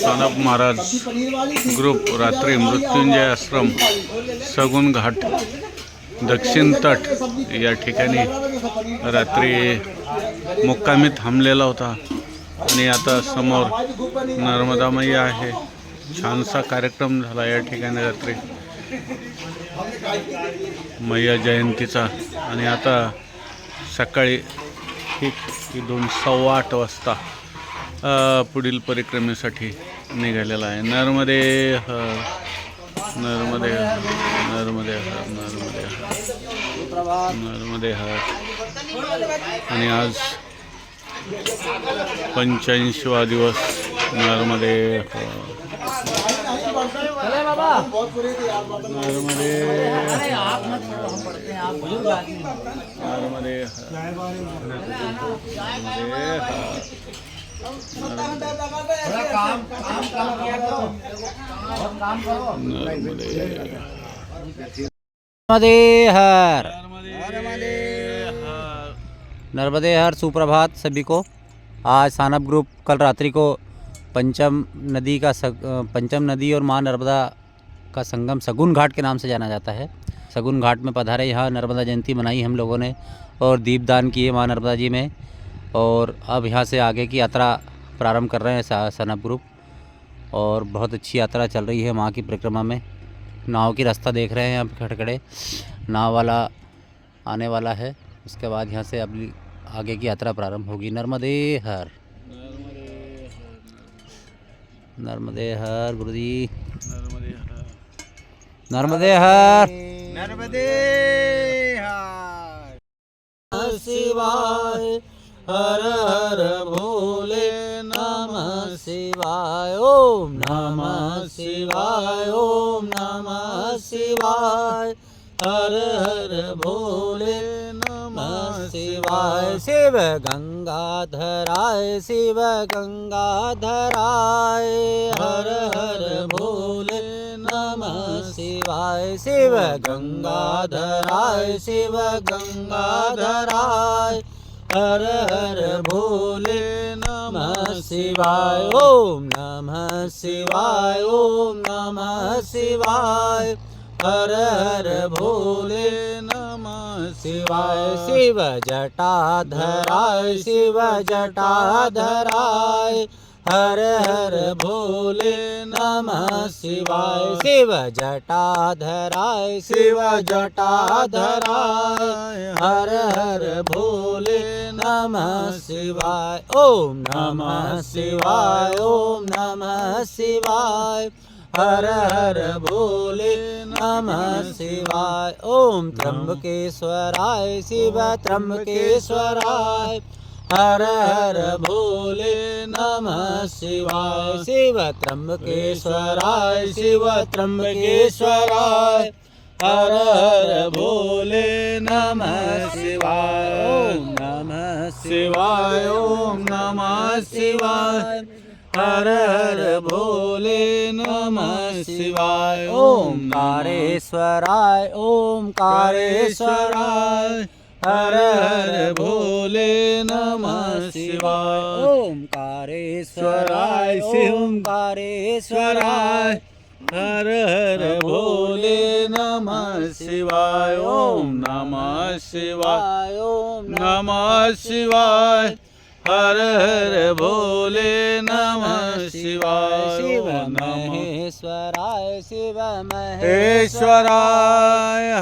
Sanap Maharaj group रात्री मृत्युंजय आश्रम सगुन घाट दक्षिण तट या ठिकाणी रात्री मुक्कामी थांबलेला होता. आणि आता समोर नर्मदा मैया आहे. छानसा कार्यक्रम झाला या ठिकाणी रात्री. मैया जयंतीचा. आणि आता सकाळी ठीक दोन सव्वा आठ वाजता पुढील परिक्रमेसाठी निघालेला आहे. नर्मदे हर नर्मदे हर नर्मदे हर नर्मदे हर नर्मदे हर आणि आज पंच्याऐंशीवा दिवस नर्मदे हर नर्मदे हर नर्मदे हर नर्मदे हर नर्मदे हर नर्मदे हर नर्मदे हर सुप्रभात सभी को। आज सानप ग्रुप कल रात्रि को पंचम नदी का सग, पंचम नदी और माँ नर्मदा का संगम सगुन घाट के नाम से जाना जाता है। सगुन घाट में पधारे यहाँ नर्मदा जयंती मनाई हम लोगों ने और दीपदान किए माँ नर्मदा जी में। और अब यहाँ से आगे की यात्रा प्रारंभ कर रहे हैं सा- सनप ग्रुप। और बहुत अच्छी यात्रा चल रही है माँ की परिक्रमा में। नाव की रास्ता देख रहे हैं अब खड़खड़े नाव वाला आने वाला है। उसके बाद यहाँ से अब आगे की यात्रा प्रारंभ होगी। नर्मदे हर। नर्मदे हर गुरु जी नर्मदे हर। नर्मदे हर। नर्मदे शिवाय हर हर भोले नमः शिवाय ओम नमः शिवाय ओम नमः शिवाय। हर हर भोले नमः शिवाय। शिव गंगाधराय शिव गंगाधराय। हर हर भोले नमः शिवाय। शिव गंगाधराय शिव गंगाधराय। हर हर भोले नमः शिवाय। ओम नमः शिवाय ओम नमः शिवाय। हर हर भोले नमः शिवाय। शिव जटाधराय शिव जटाधराय। हर हर भोले नमः शिवाय। शिव जटाधराय शिव जटाधराय। हर हर भोले नमः शिवाय। ओम नमः शिवाय ओम नमः शिवाय। हर हर भोले नमः शिवाय। ओम त्र्यंबकेश्वराय शिव त्र्यंबकेश्वराय। हर हर भोले नमः शिवाय। शिव त्र्यंबकेश्वराय शिव त्र्यंबकेश्वराय। हर हर भोले नमः शिवाय। ओम नमः शिवाय ओम नमः शिवाय। हर हर भोले नमः शिवाय ओम कारेश्वराय ओम कारेश्वराय। हर हर भोले नमः शिवाय। ओम कारेश्वराय शिव कारेश्वराय। हर हर भोले नमः शिवाय ओम नमः शिवाय ओम नमः शिवाय हर हर भोले नमः शिवाय शिव महेश्वराय शिव महेश्वराय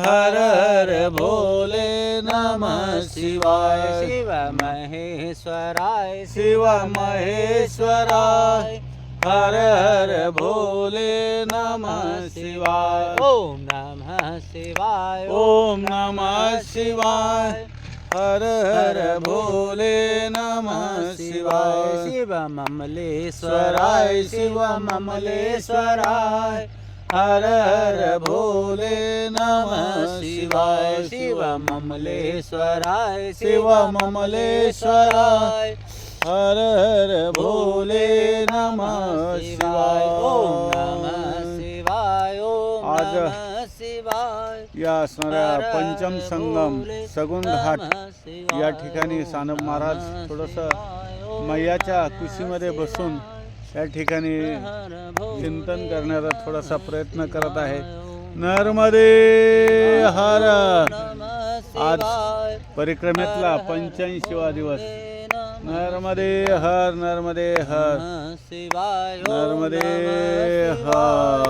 हर हर भोले नमः शिवाय शिव महेश्वराय शिव महेश्वराय हर हर भोले नमः शिवाय। ओम नमः शिवाय ओम नमः शिवाय। हर हर भोले नमः शिवाय। शिव ममलेश्वराय शिव ममलेश्वराय। हर हर भोले नमः शिवाय। शिव ममलेश्वराय शिव ममलेश्वराय। हर हर भोले नमः शिवाय। ओम नमः शिवाय ओम आज या असणाऱ्या पंचम संगम सगुन घाट या ठिकाणी सानप महाराज थोडंसं मैयाच्या कुशीमध्ये बसून या ठिकाणी चिंतन करण्याचा थोडासा प्रयत्न करत आहे. नर्मदे हर आज परिक्रमेतला पंच्याऐंशीवा दिवस. नर्मदे हर नर्मदे हर। नर्मदे हर।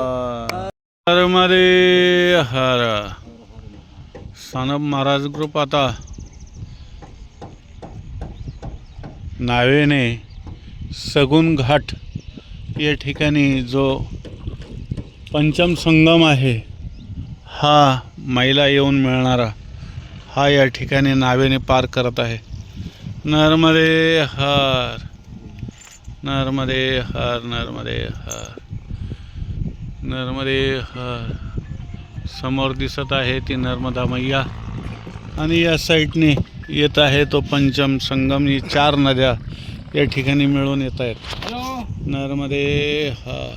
नर्मदे हर। सानप महाराज ग्रुप आता। नावेने सगुन घाट या ठिकाणी जो पंचम संगम आहे हा महिला येऊन मिळणारा हा या ठिकाणी नावेने पार करत आहे. नर्मदे हर नर्मदे हर नर्मदे हर नर्मदे हर. समोर दिसत आहे ती नर्मदा मैया. आणि या साईडने येत आहे तो पंचम संगम. ही चार नद्या या ठिकाणी मिळून येत आहेत. नर्मदे हर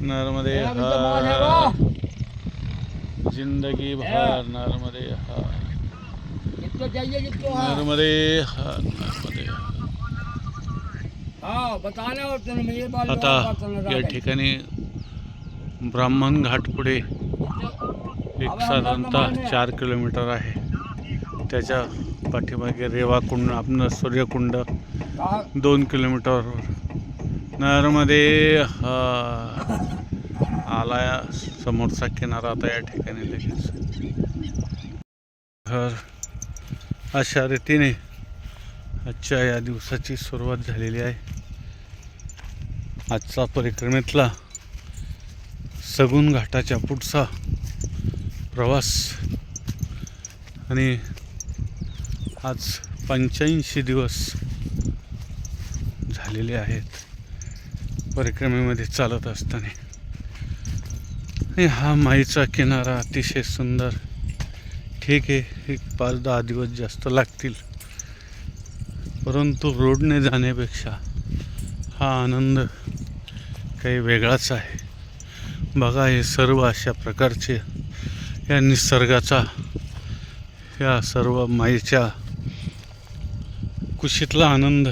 नर्मदे हर. जिंदगी भर नर्मदे हर. नर्मदे नर्मदे. आता या ठिकाणी ब्राह्मण घाट पुढे एक साधारणतः चार किलोमीटर आहे. त्याच्या पाठीमागे रेवा कुंड आपलं सूर्यकुंड दोन किलोमीटरवर नर्मदे हर. आला या समोरचा किनारा आता या ठिकाणी लगेच हर अशा रीतीने आजच्या या दिवसाची सुरुवात झालेली आहे. आजचा परिक्रमेतला सगुन घाटाच्या पुढचा प्रवास. आणि आज पंच्याऐंशी दिवस झालेले आहेत परिक्रमेमध्ये चालत असताना. आणि हा माईचा किनारा अतिशय सुंदर ठीक आहे एक पाच दहा दिवस जास्त लागतील. परंतु रोडने जाण्यापेक्षा हा आनंद काही वेगळाच आहे. बघा हे सर्व अशा प्रकारचे या निसर्गाचा या सर्व माईच्या कुशीतला आनंद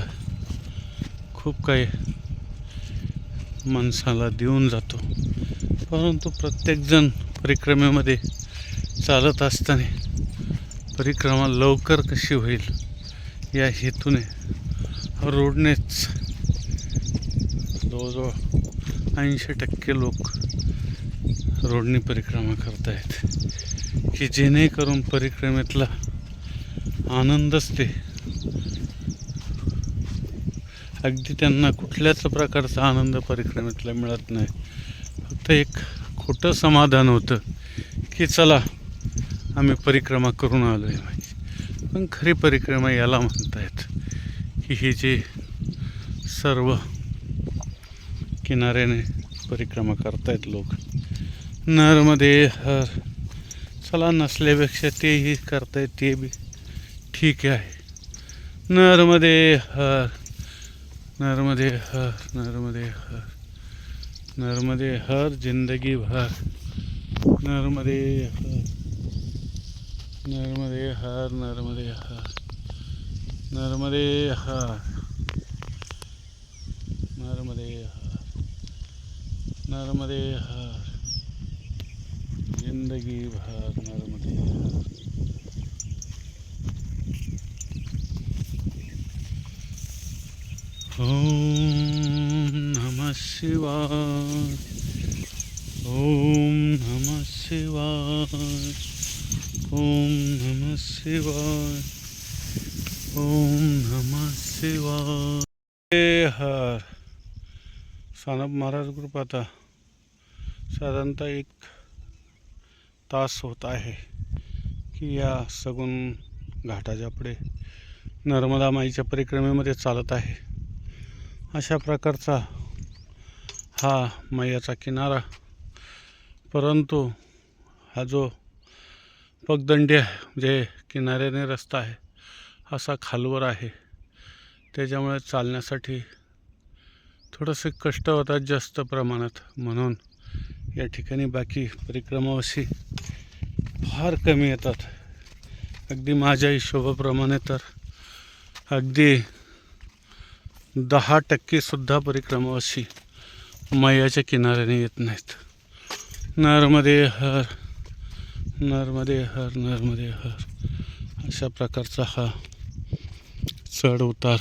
खूप काही माणसाला देऊन जातो. परंतु प्रत्येकजण परिक्रमेमध्ये चालत असताना परिक्रमा लवकर कशी होईल या हेतूने रोडनेच जवळजवळ ऐंशी टक्के लोक रोडने परिक्रमा करत आहेत की जेणेकरून परिक्रमेतला आनंदच ते अगदी त्यांना कुठल्याच प्रकारचा आनंद परिक्रमेतला मिळत नाही. फक्त एक खोटं समाधान होतं की चला आम्ही परिक्रमा करून आलो आहे पण खरी परिक्रमा याला म्हणतायत की हे जे सर्व किनाऱ्याने परिक्रमा करतायत लोक नरमध्ये हर चला नसल्यापेक्षा तेही करतायत ते बी ठीक आहे. नरमध्ये हर नरमध्ये हर नरमध्ये हर नरमध्ये हर जिंदगी भर नरमध्ये हर. नर्मदे हर नर्मदे हर नर्मदे हर नर्मदे हर नर्मदे हर जिंदगी भर नर्मदे ॐ ओम नमः शिवाय ओम नमः शिवाय। ओम नमः शिवाय ओम नमः शिवाय हर सानप महाराज ग्रुप आता साधारणतः एक तास होत आहे की या सगुण घाटाच्या पुढे नर्मदा माईच्या परिक्रमेमध्ये चालत आहे. अशा प्रकारचा हा मैयाचा किनारा. परंतु हा जो पगदंडी आहे जे किनाऱ्याने रस्ता आहे असा खालवर आहे. त्याच्यामुळे चालण्यासाठी थोडंसं कष्ट होतात जास्त प्रमाणात. म्हणून या ठिकाणी बाकी परिक्रमावशी फार कमी येतात. अगदी माझ्या हिशोबाप्रमाणे तर अगदी दहा टक्केसुद्धा परिक्रमावशी मैयाच्या किनाऱ्याने येत नाहीत. नर्मदे हर नर्मदे हर नर्मदे हर. अशा प्रकारचा हा चढ उतार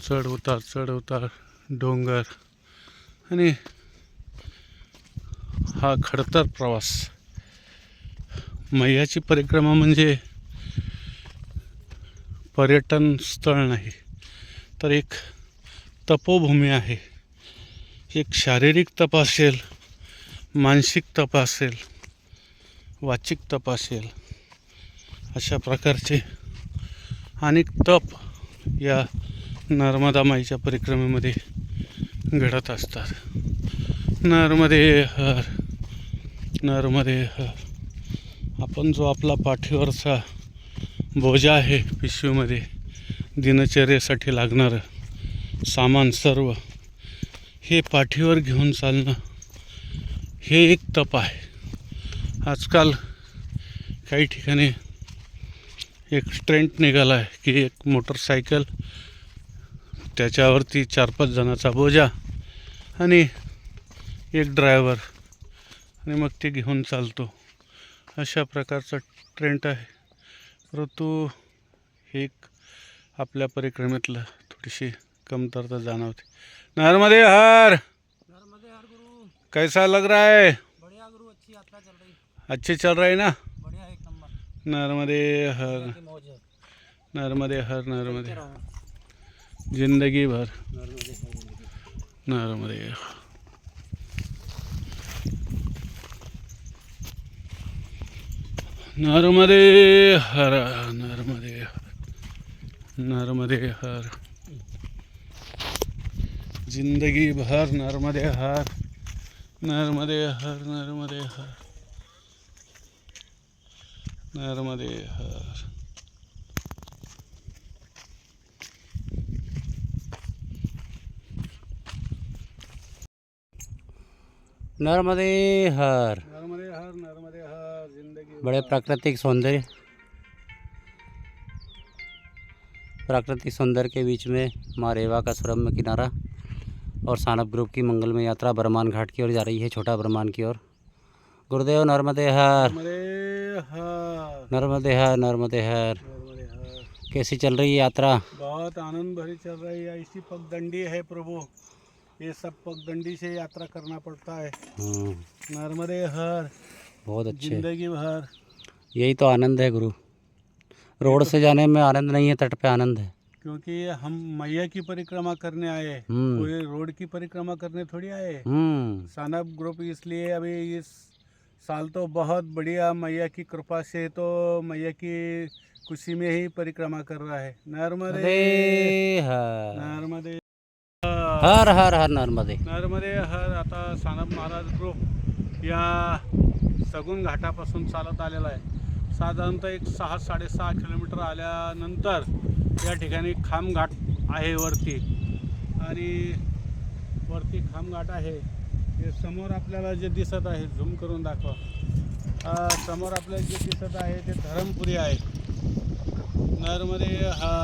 चढ उतार चढ उतार डोंगर. आणि हा खडतर प्रवास. मैयाची परिक्रमा म्हणजे पर्यटन स्थळ नाही तर एक तपोभूमी आहे. एक शारीरिक तप असेल मानसिक तप असेल वाचिक तप असेल अशा प्रकारचे अनेक तप या नर्मदा माईच्या परिक्रमेमध्ये घडत असतात. नर्मदे हर नर्मदे हर. आपण जो आपला पाठीवरचा बोजा आहे पिशवीमध्ये दिनचर्येसाठी लागणारं सामान सर्व हे पाठीवर घेऊन चालणं हे एक तप आहे. आजकाल काही ठिकाणी एक ट्रेंड निघाला आहे की एक मोटरसायकल त्याच्यावरती चार पाच जणाचा बोजा आणि एक ड्रायव्हर आणि मग ते घेऊन चालतो. अशा प्रकारचा ट्रेंड आहे. परंतु हे एक आपल्या परिक्रमेतलं थोडीशी कमतरता जाणवते. नर्मदे हर! कैसा लग रहा है बढ़िया गुरु अच्छी यात्रा चल रही अच्छी चल रही ना? नर्मदे हर नर्मदे हर नर्मदे। जिंदगी भर। नर्मदे नर्मदे। नर्मदे हर नर्मदे हर। नर्मदे हर। जिंदगी भर नर्मदे हर। नर्मदे हर नर्मदे हर। नर्मदे हर नर्मदे हर नर्मदे हर नर्मदे हर ज़िंदगी बड़े प्राकृतिक सौंदर्य। प्राकृतिक सौंदर्य के बीच में माँ रेवा का सुरम्य किनारा और सानप ग्रुप की मंगलमय यात्रा बरमान घाट की ओर जा रही है छोटा बरमान की ओर। गुरुदेव नर्मदे हर नर्मदे हर नर्मदे हर कैसी चल रही है यात्रा? बहुत आनंद भरी चल रही है। ऐसी पगडंडी है प्रभु। ये सब पगडंडी से यात्रा करना पड़ता है। हम्म, नर्मदे हर बहुत अच्छे। ज़िंदगी भर। यही तो आनंद है गुरु। रोड से जाने में आनंद नहीं है तट पे आनंद है। क्योंकि हम मैया की परिक्रमा करने आए। हैं। हम्म। कोई रोड की परिक्रमा करने थोड़ी आए। हैं। हम्म ग्रुप इसलिए अभी इस साल तो बहुत बढ़िया मैया की कृपा से तो मैया की खुशी में ही परिक्रमा कर रहा है। नर्मदे। नर्मदे हर। नर्मदे। हर हर हर नर्मदे। नर्मदे हर आता सानप महाराज ग्रुप या सगुण घाटापासून चालत आलेला आहे. साधारणतः एक सहा साडेसहा किलोमीटर आल्यानंतर या ठिकाणी खामघाट आहे वरती. आणि वरती खामघाट आहे. हे समोर आपल्याला जे दिसत आहे झूम करून दाखवा. समोर आपल्याला जे दिसत आहे ते धरमपुरी आहे. नर्मदे हा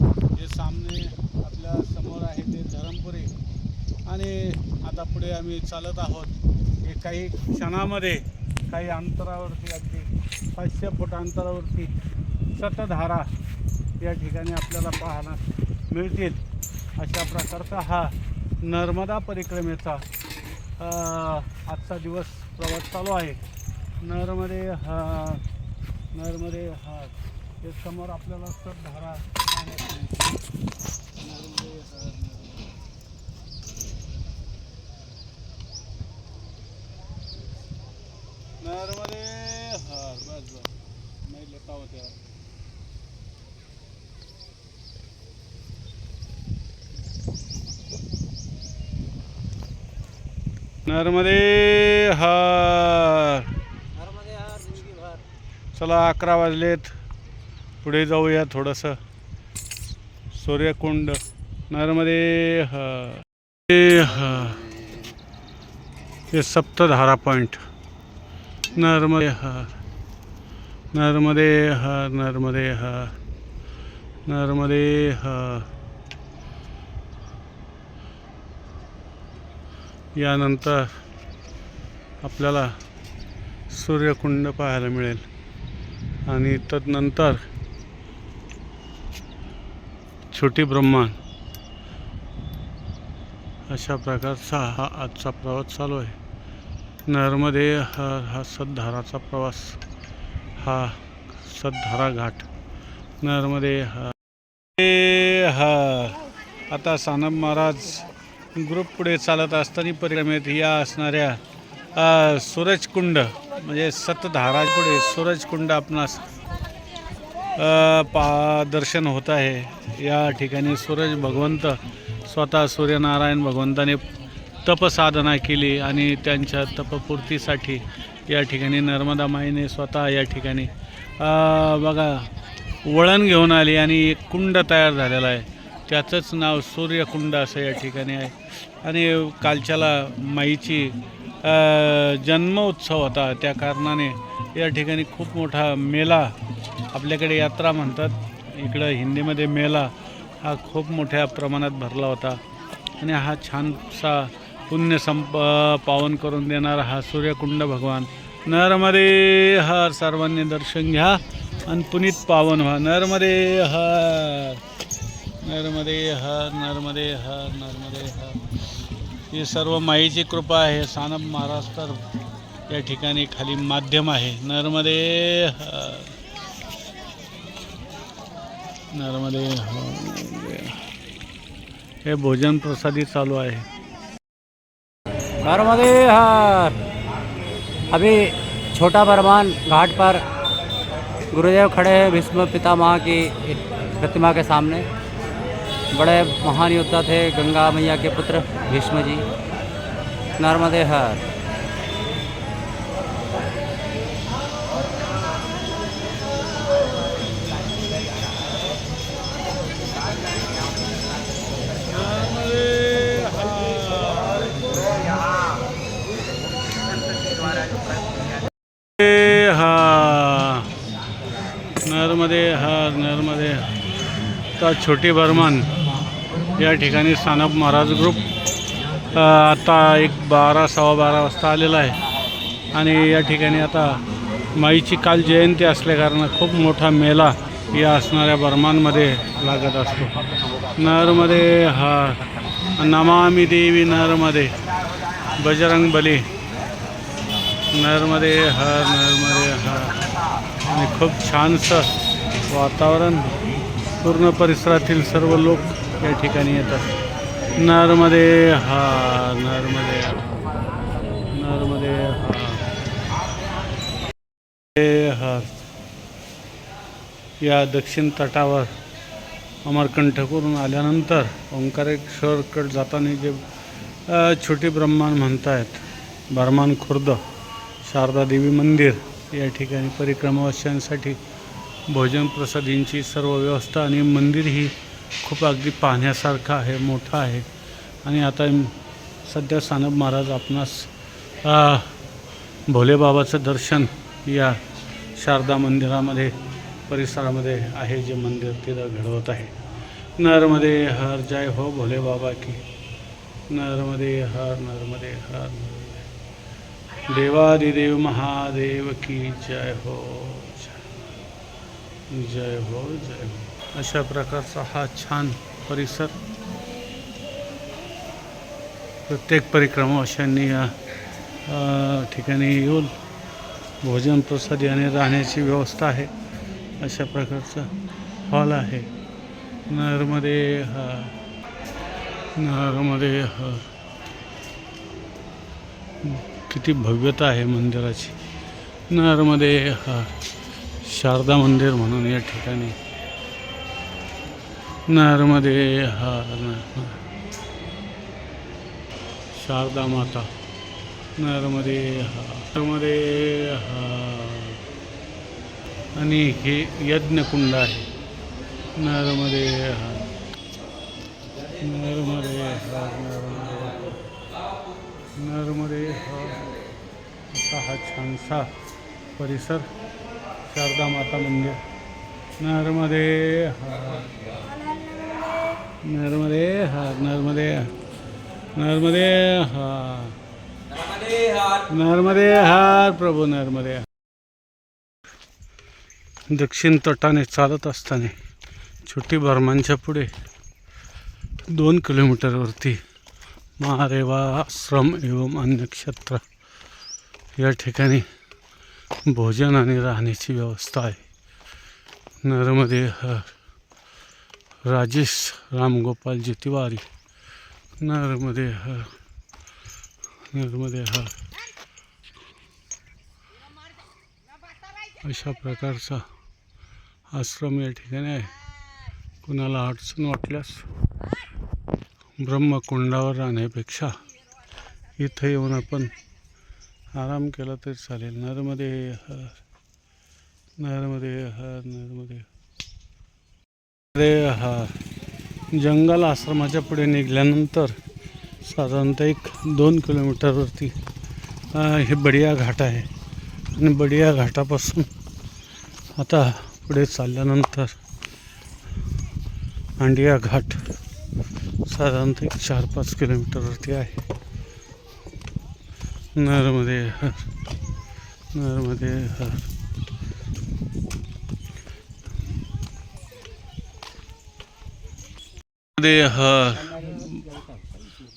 हे सामने आपल्यासमोर आहे ते धरमपुरी. आणि आता पुढे आम्ही चालत आहोत. हे काही क्षणामध्ये काही अंतरावरती अगदी पाचशे फूट अंतरावरती सतधारा या ठिकाणी आपल्याला पाहायला मिळतील. अशा प्रकारचा हा नर्मदा परिक्रमेचा आजचा दिवस प्रवास चालू आहे. नरमध्ये हा हा हे समोर आपल्याला सतधारा धारा नरमध्ये नर्मदे बस बस. नाही लेता होत्या. नर्मदे हर। नर्मदे हर जिंदगी भर। चला अकरा वाजलेत. पुढे जाऊया थोडंसं. सूर्यकुंड. नर्मदे हे हर. हे सप्तधारा पॉईंट नर्मदे हर. नर्मदे हर नर्मदे हर. नर्मदे हर. यानंतर आपल्याला सूर्यकुंड पाहायला मिळेल. आणि तदनंतर छोटी ब्रह्मांड. अशा प्रकारचा हा आजचा प्रवास चालू आहे. नर्मदे हा हा सद्धाराचा प्रवास. हा सद्धारा घाट. नर्मदे हा हा आता सानप महाराज ग्रुप पुढे चालत असताना परिक्रमेत या असणाऱ्या सूरजकुंड म्हणजे सतधारा पुढे सूरजकुंड आपणास पा दर्शन होत आहे. या ठिकाणी सूरज भगवंत स्वतः सूर्यनारायण भगवंताने तपसाधना केली आणि त्यांच्या तपपूर्तीसाठी या ठिकाणी नर्मदा माईने स्वतः या ठिकाणी बघा वळण घेऊन आली आणि एक कुंड तयार झालेला आहे. त्याचंच नाव सूर्यकुंड असं या ठिकाणी आहे. आणि कालच्याला माईची जन्मोत्सव जन्म उत्सव होता. त्या कारणाने या ठिकाणी खूप मोठा मेला आपल्याकडे यात्रा म्हणतात. इकडं हिंदीमध्ये मेला हा खूप मोठ्या प्रमाणात भरला होता. आणि हा छानसा पुण्य संप पावन करून देणारा हा सूर्यकुंड भगवान. नरमरे हर सर्वांनी दर्शन घ्या. आणि पुनीत पावन व्हा. नरमरे हर. नर्मदे हर नर्मदे हर नर्मदे हर. ही सर्व माईची कृपा आहे. सानप महाराज तर या ठिकाणी खाली माध्यम आहे. नर्मदे हर. नर्मदे हर हे भोजन प्रसादी चालू आहे. नर्मदे हर. अभी छोटा बरमान घाट पर गुरुदेव खड़े हैं भीष्म पितामह की प्रतिमा के सामने। बड़े महान योद्धा थे, गंगा मैया के पुत्र भीष्म जी। नर्मदे हर। नर्मदे हर, नर्मदे आता छोटी बर्मन या ठिकाणी सानप महाराज ग्रुप आता एक बारा सव्वा बारा वाजता आलेला आहे. आणि या ठिकाणी आता माईची काल जयंती असल्याकारणं खूप मोठा मेला या असणाऱ्या बर्मांमध्ये लागत असतो. नरमध्ये हा नमामी देवी नरमध्ये बजरंग बली नरमध्ये हर नरमध्ये हर आणि खूप छानसं वातावरण पूर्ण परिसरातील सर्व लोक या ठिकाणी येतात. नरमध्ये हा नरमध्ये नरमध्ये हा. हा. या दक्षिण तटावर अमरकंठकरून आल्यानंतर ओंकारेश्वरकडे जाताना जे छोटी ब्रह्मान म्हणतायत बर्मान खुर्द शारदा देवी मंदिर या ठिकाणी परिक्रमावाशांसाठी भोजन प्रसादींची सर्व व्यवस्था आणि मंदिर ही खूप अगदी पाहण्यासारखं आहे मोठं आहे. आणि आता सध्या सानप महाराज आपणास भोलेबाबाचं दर्शन या शारदा मंदिरामध्ये परिसरामध्ये आहे जे मंदिर तिथं घडवत आहे. नरमध्ये हर जय हो भोले बाबा की. नरमध्ये हर नरमध्ये हर देवादिदेव महादेव की जय हो जय जय हो जय हो। अशा प्रकारचा हा छान परिसर. प्रत्येक परिक्रमावाशांनी या ठिकाणी येऊन भोजन प्रसाद आणि राहण्याची व्यवस्था आहे. अशा प्रकारचा हॉल आहे. नरमध्ये हा हा किती भव्यता आहे मंदिराची. नरमध्ये हा शारदा मंदिर म्हणून या ठिकाणी नर्मदे हा न- शारदा माता नर्मदे हा हा आणि हे यज्ञकुंड आहे। नर्मदे हा नर्मदे हा नर्मदे हा असा हा छानसा परिसर शारदा माता मंदिर। नर्मदे हा नर्मदे हा नर्मदे नर्मदे हा. नर्मदे हार प्रभू नर्मदे दक्षिण तटाने चालत असताना छोटी बर्मांच्या पुढे दोन किलोमीटरवरती महारेवाश्रम एवं अन्य क्षेत्र या ठिकाणी भोजन आणि राहण्याची व्यवस्था आहे. नर्मदे हर राजेश रामगोपालजी तिवारी नर्मदे हर नर्मदे हर अशा प्रकारचा आश्रम या ठिकाणी आहे. कुणाला अडचण वाटल्यास ब्रह्मकुंडावर राहण्यापेक्षा इथं येऊन आपण आराम केला तरी चालेल. नर्मदे हर नर्मदे हर नर्मदे. अरे हा जंगल आश्रमाच्या पुढे निघाल्यानंतर साधारणतः एक दोन किलोमीटरवरती हे बडिया घाट आहे. आणि बडिया घाटापासून आता पुढे चालल्यानंतर अंडिया घाट साधारणतः एक चार पाच किलोमीटरवरती आहे. नर्मदे हर नर्मदे हर.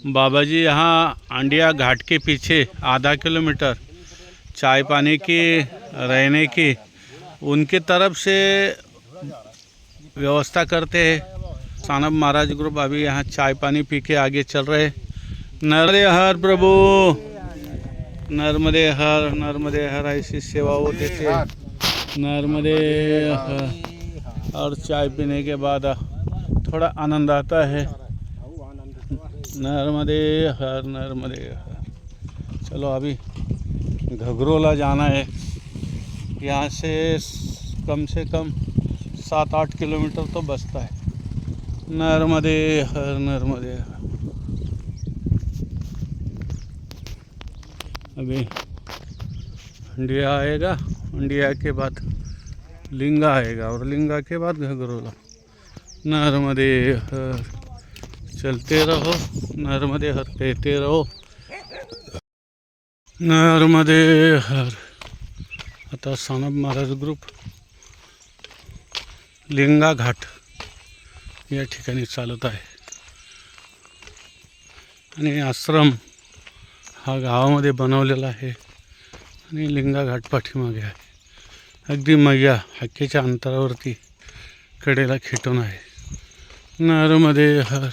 बाबा जी, यहाँ अंडिया घाट के पीछे आधा किलोमीटर चाय पानी की, रहने की, उनके तरफ़ से व्यवस्था करते हैं। सानब महाराज ग्रुप अभी यहाँ चाय पानी पी के आगे चल रहे हैं। नर्मदे हर प्रभु। नर्मदे हर नर्मदे हर ऐसी सेवा वो देते नर्मदे हर और चाय पीने के बाद थोड़ा आनंद आता है। नर्मदे हर नर्मदे हर। चलो अभी घघरोला जाना है। यहाँ से कम से कम सात आठ किलोमीटर तो बचता है। नर्मदे हर नर्मदे हर। अभी इंडिया आएगा। इंडिया के बाद लिंगा आएगा और लिंगा के बाद घगरोला नर्मदे हर। चलते रहो नर्मदे हर कहते रहो। नर्मदे हर। आता सानब महाराज ग्रुप लिंगा घाट या ठिकाणी चालत आहे. आणि आश्रम हा गावामध्ये बनवलेला आहे आणि लिंगा घाट पाठीमागे आहे. अगदी मैया हक्केच्या अंतरावरती कडेला खेटून आहे. नर्मदे हर.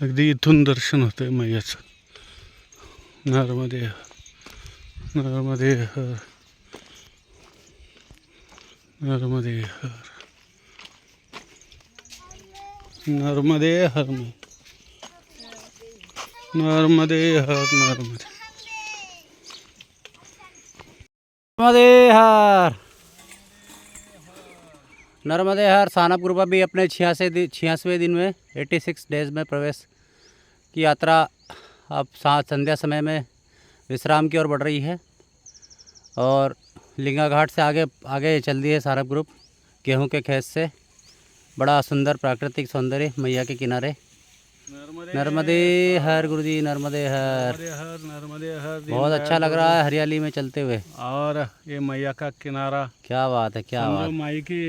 अगदी इथून दर्शन होतं आहे मैयाचं. नारमध्ये हर. नर्मदे हर. नर्मदे हर. नर्मदे हर में. नर्मदे हर नर्मदे नर्मदे हर. नर्मदे हर सानप ग्रुप अभी अपने छियासी छियासवें दिन में 86 डेज़ में प्रवेश की यात्रा अब सात संध्या समय में विश्राम की ओर बढ़ रही है और लिंगा घाट से आगे आगे चल दिए सानप ग्रुप गेहूँ के खेत से। बड़ा सुंदर प्राकृतिक सौंदर्य मैया के किनारे। नर्मदे हर गुरु जी नर्मदे हर। नर्मदे हर नर्मदे हर बहुत अच्छा लग रहा है हरियाली में चलते हुए। और ये मैया का किनारा। क्या बात है क्या बात। माई की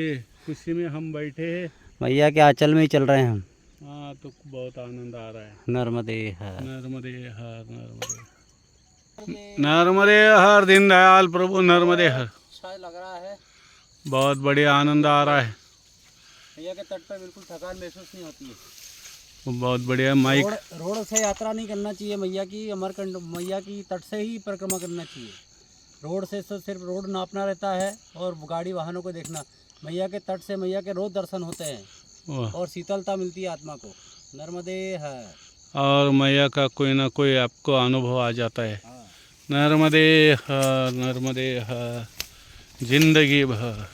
खुशी में हम बैठे हैं। मैया के आंचल में ही चल रहे हैं हम? हाँ तो बहुत आनंद आ रहा है। नर्मदे हर। नर्मदे हर नर्मदे। नर्मदे हर दीनदयाल प्रभु नर्मदे हर। अच्छा लग रहा है। बहुत बढ़िया आनंद आ रहा है। मैया के तट पर बिल्कुल थकान महसूस नहीं होती है। बहुत बढ़िया माइक। रोड रोड से यात्रा नहीं करना चाहिए मैया की अमरकंड मैया की तट से ही परिक्रमा करना चाहिए। रोड से सिर्फ़ रोड नापना रहता है और गाड़ी वाहनों को देखना। मैया के तट से मैया के रोज दर्शन होते हैं। और शीतलता मिलती है आत्मा को। नर्मदे हर और मैया का कोई ना कोई आपको अनुभव आ जाता है। हाँ। नर्मदे हर नर्मदे हर जिंदगी भर।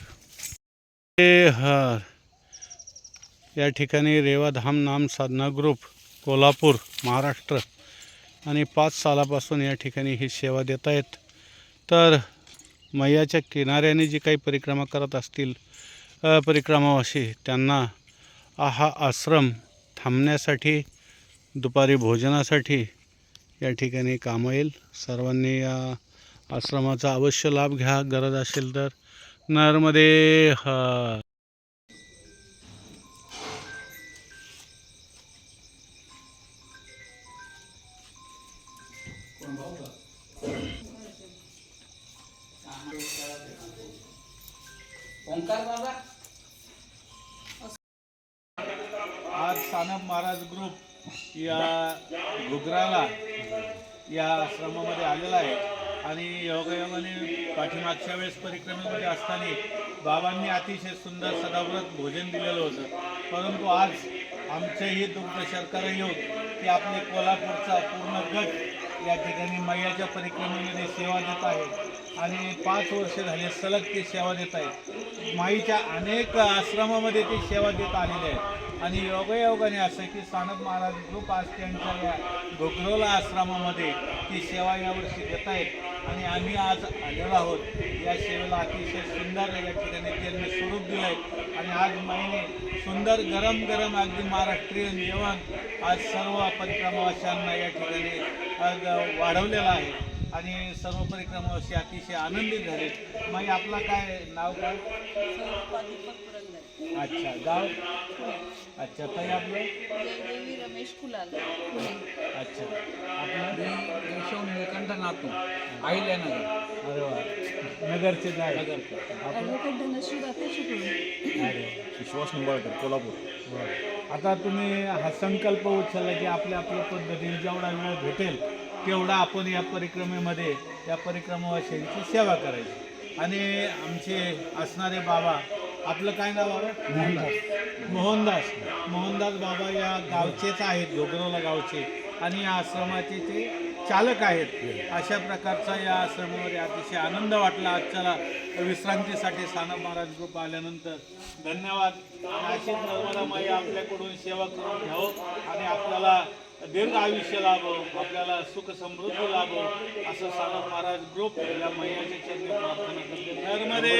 हे। हर या ठिकाणी रेवाधाम नाम साधना ग्रुप कोल्हापूर महाराष्ट्र आणि पाच सालापासून या ठिकाणी ही सेवा देत आहेत. तर मैयाच्या किनाऱ्याने जी काही परिक्रमा करत असतील परिक्रमावाशी त्यांना हा आश्रम थांबण्यासाठी दुपारी भोजनासाठी या ठिकाणी कामं येईल. सर्वांनी या आश्रमाचा अवश्य लाभ घ्या. गरज असेल तर. नरमध्ये हा पाठीमागच्या वेळेस परिक्रमेमध्ये असताना बाबांनी अतिशय सुंदर सदाव्रत भोजन दिलेलं होतं. परंतु आज आमचेही दुग्ध शर्करा योग की आपले कोल्हापूरचा पूर्ण गट या ठिकाणी मैयाच्या परिक्रमेमध्ये सेवा देत आहे आणि पाच वर्ष झाले सलग ते सेवा देत आहेत. माईच्या अनेक आश्रमामध्ये ते सेवा देत आलेले आहेत. आणि योगायोगाने असं की सानप महाराज ग्रुप आज त्यांच्या या आश्रमामध्ये ती सेवा यावर्षी देत आहेत. आणि आम्ही आज आलेलो आहोत. या सेवेला अतिशय सुंदर या ठिकाणी त्यांनी स्वरूप दिलं आहे आणि आज महिने सुंदर गरम गरम अगदी महाराष्ट्रीयन जेवण आज सर्व परिक्रमावाशांना या ठिकाणी आज वाढवलेलं आहे. आणि सर्व परिक्रमावासी अतिशय आनंदित झाले मग आपला काय नाव काय? अच्छा गाव? अच्छा ताई आपलं? जयदेवी रमेश कुलाल. पुणे अच्छा. आपलं यशवंत निळकंठ नातू आईल्यानगर अरे वा. नगरचे जाय. ॲडव्होकेट धनश्री दाते चिपळूण अरे विश्वास निंबाळकर कोल्हापूर. वा. आता तुम्ही हा संकल्प उचलला की आपल्या आपल्या पद्धतीने जेवढा वेळ भेटेल तेवढा आपण या परिक्रमेमध्ये या परिक्रमावाशांची सेवा करायची. आणि आमचे असणारे बाबा आपलं काय नाव आहे? मोहनदास. मोहनदास बाबा या गावचेच आहेत घोगरोला गावचे. आणि या आश्रमाचे ते चालक आहेत अशा प्रकारचा या आश्रमामध्ये अतिशय आनंद वाटला. आजच्याला विश्रांतीसाठी सानप महाराज ग्रुप आल्यानंतर धन्यवाद. अशीच नर्मदा माई आपल्याकडून सेवा करून घ्यावं आणि आपल्याला दीर्घ आयुष्य लाभो आपल्याला सुख समृद्धी लाभो असं सानप महाराज ग्रुप या मैयाच्या चरणी प्रार्थना करते. नर्मदे